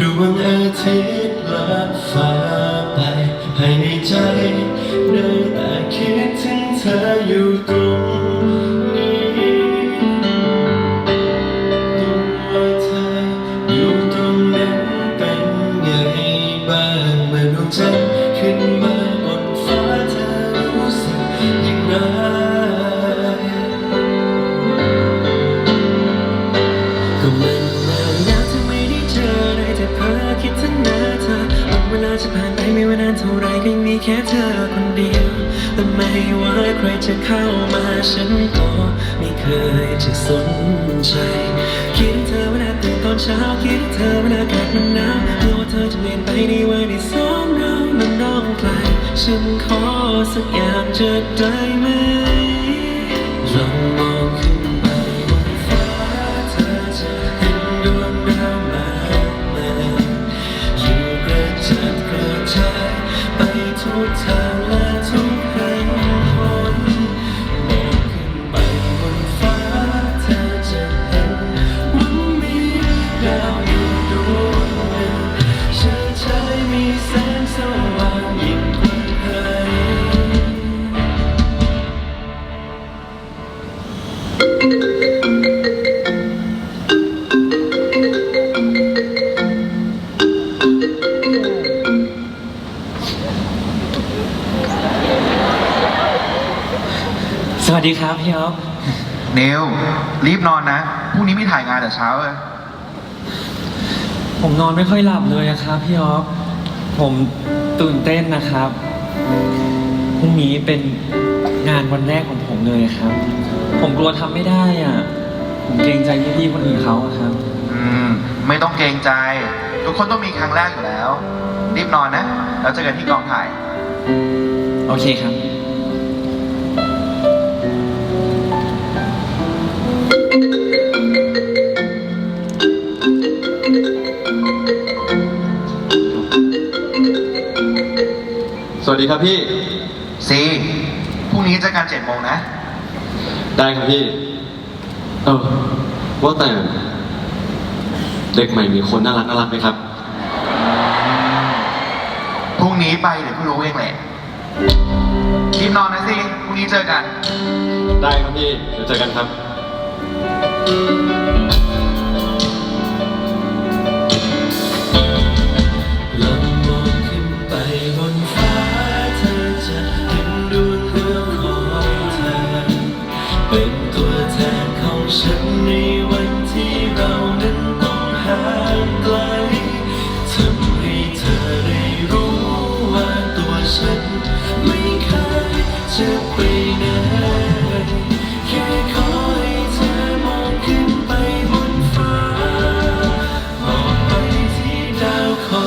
ดวงอาทิตย์ลับฟ้าไปให้ในใจได้แต่คิดถึงเธออยู่ ว่านานเท่าไรก็ยังมีแค่เธอคนเดียว และไม่ว่าใครจะเข้ามาฉันก็ไม่เคยจะสนใจ คิดถึงเธอเวลาตื่นตอนเช้า คิดถึงเธอเวลาอากาศมันหนาวกลัวว่าเธอจะเปลี่ยนไปในวันที่สองเรามันน้องไกลฉันขอสักอย่างจะได้ ไป สวัสดีครับพี่อ๊อฟนิวรีบนอนนะพรุ่งนี้มีถ่ายงานแต่เช้าเลยผมนอนไม่ค่อยหลับเลยอะครับพี่อ๊อฟผมตื่นเต้นนะครับพรุ่งนี้เป็นงานวันแรกของผมเลยครับ ผมกลัวทำไม่ได้อะ ผมเกรงใจพี่ๆคนอื่นเขาอะครับ อืม ไม่ต้องเกรงใจ ทุกคนต้องมีครั้งแรกอยู่แล้ว รีบนอนนะ แล้วเจอกันที่กองถ่าย โอเคครับ ดีครับพี่ ซีพรุ่งนี้เจอกันเจ็ดโมงนะ ได้ครับพี่ เออว่าแต่ เด็กใหม่มีคนน่ารักน่ารักไหมครับ พรุ่งนี้ไปเดี๋ยวก็รู้เองแหละรีบนอนนะซีพรุ่งนี้เจอกัน ได้ครับพี่ เดี๋ยวเจอกันครับ ในวันที่เรานั้นต้องห่างไกลทำให้เธอได้รู้ว่าตัวฉัน ไม่เคยจะไปไหนแค่ขอให้เธอมองขึ้นไปบนฟ้ามองไปที่ดาวขอ